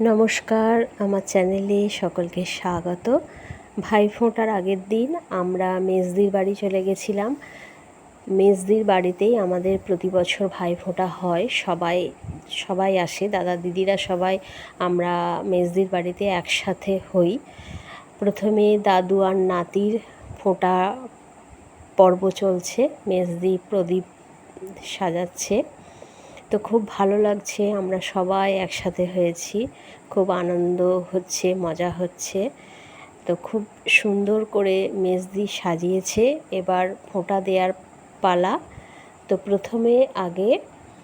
নমস্কার, আমার চ্যানেলে সকলকে স্বাগত। ভাইফোঁটার আগের দিন আমরা মেজদির বাড়ি চলে গেছিলাম। মেজদির বাড়িতেই আমাদের প্রতি বছর ভাইফোঁটা হয়। সবাই সবাই আসে, দাদা দিদিরা সবাই আমরা মেজদির বাড়িতে একসাথে হই। প্রথমে দাদু আর নাতির ফোঁটা পর্ব চলছে। মেজদি প্রদীপ সাজাচ্ছে। তো খুব ভালো লাগছে, আমরা সবাই একসাথে হয়েছি। খুব আনন্দ হচ্ছে, মজা হচ্ছে। তো খুব সুন্দর করে মেজদি সাজিয়েছে, এবার ফোঁটা দেওয়ার পালা। তো প্রথমে আগে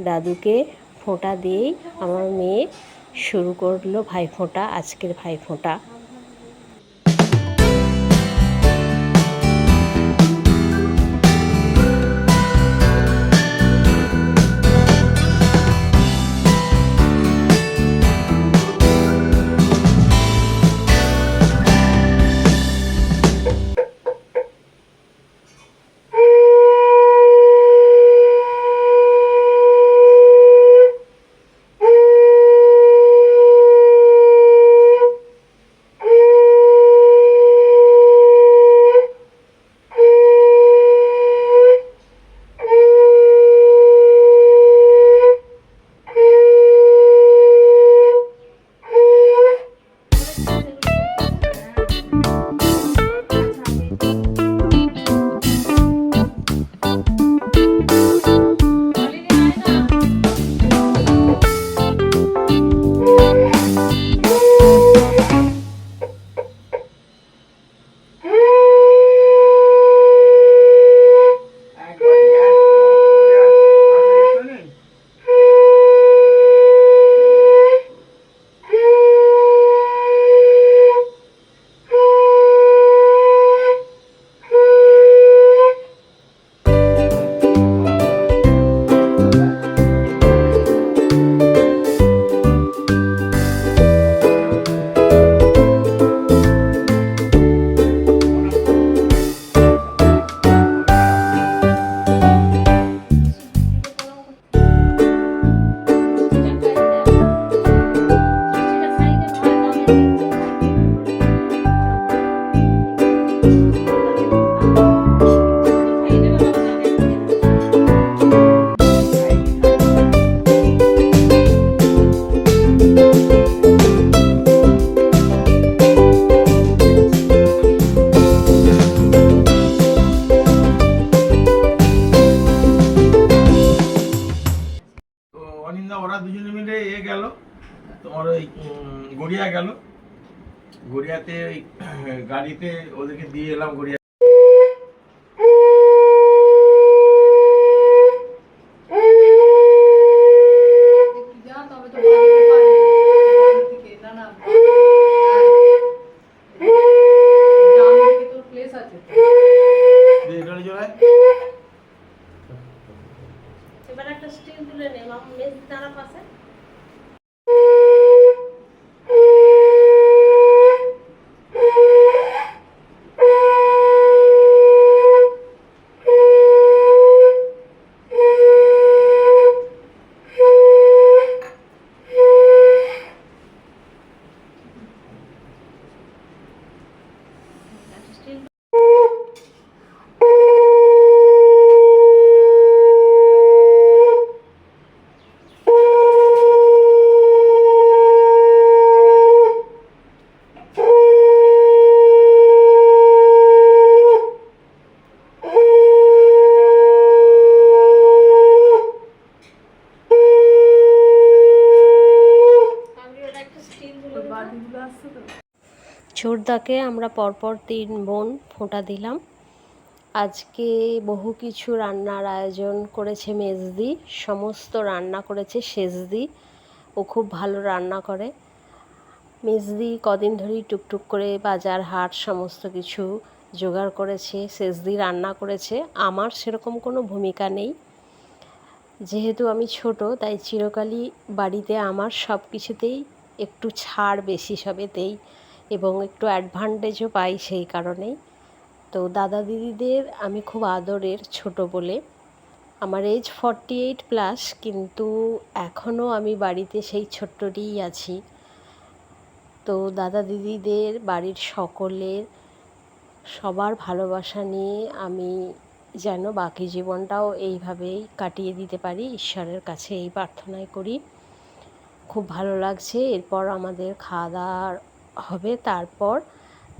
দাদুকে ফোঁটা দিয়েই আমার মেয়ে শুরু করল ভাইফোঁটা আজকের ভাইফোঁটা তোমার ওই গড়িয়া গেল। গড়িয়াতে ওই গাড়িতে ওদেরকে দিয়ে এলাম গড়িয়া। একটু এবার স্টিল তুলে নে মেজদি দাঁড়া পাশে। ছোটদাকে আমরা পরপর তিন বোন ফোঁটা দিলাম। আজকে বহু কিছু রান্নার আয়োজন করেছে মেজদি, সমস্ত রান্না করেছে সেজদি। ও খুব ভালো রান্না করে। মেজদি কদিন ধরেই টুকটুক করে বাজার হাট সমস্ত কিছু জোগাড় করেছে, সেজদি রান্না করেছে। আমার সেরকম কোনো ভূমিকা নেই। যেহেতু আমি ছোট, তাই চিরকালই বাড়িতে আমার সব কিছুতেই একটু ছাড় বেশি সবেতেই এবং একটু অ্যাডভান্টেজও পাই সেই কারণেই। তো দাদা দিদিদের আমি খুব আদরের ছোট বলে। আমার এজ ফর্টি এইট প্লাস কিন্তু এখনও আমি বাড়িতে সেই ছোট্টটিই আছি। তো দাদা দিদিদের বাড়ির সকলের সবার ভালোবাসা নিয়ে আমি যেন বাকি জীবনটাও এইভাবেই কাটিয়ে দিতে পারি, ঈশ্বরের কাছে এই প্রার্থনাই করি। খুব ভালো লাগছে। এরপর আমাদের খাওয়া দাওয়া হবে। তারপর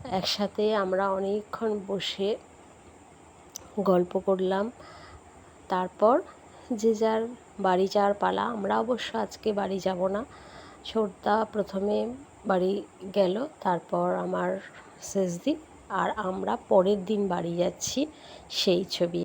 একসাথে আমরা অনেকক্ষণ বসে গল্প করলাম। তারপর যে যার বাড়ি যাওয়ার পালা। আমরা অবশ্য আজকে বাড়ি যাব না। ছোটদা প্রথমে বাড়ি গেল। তারপর আমার শেষদি আর আমরা পরের দিন বাড়ি যাচ্ছি সেই ছবি।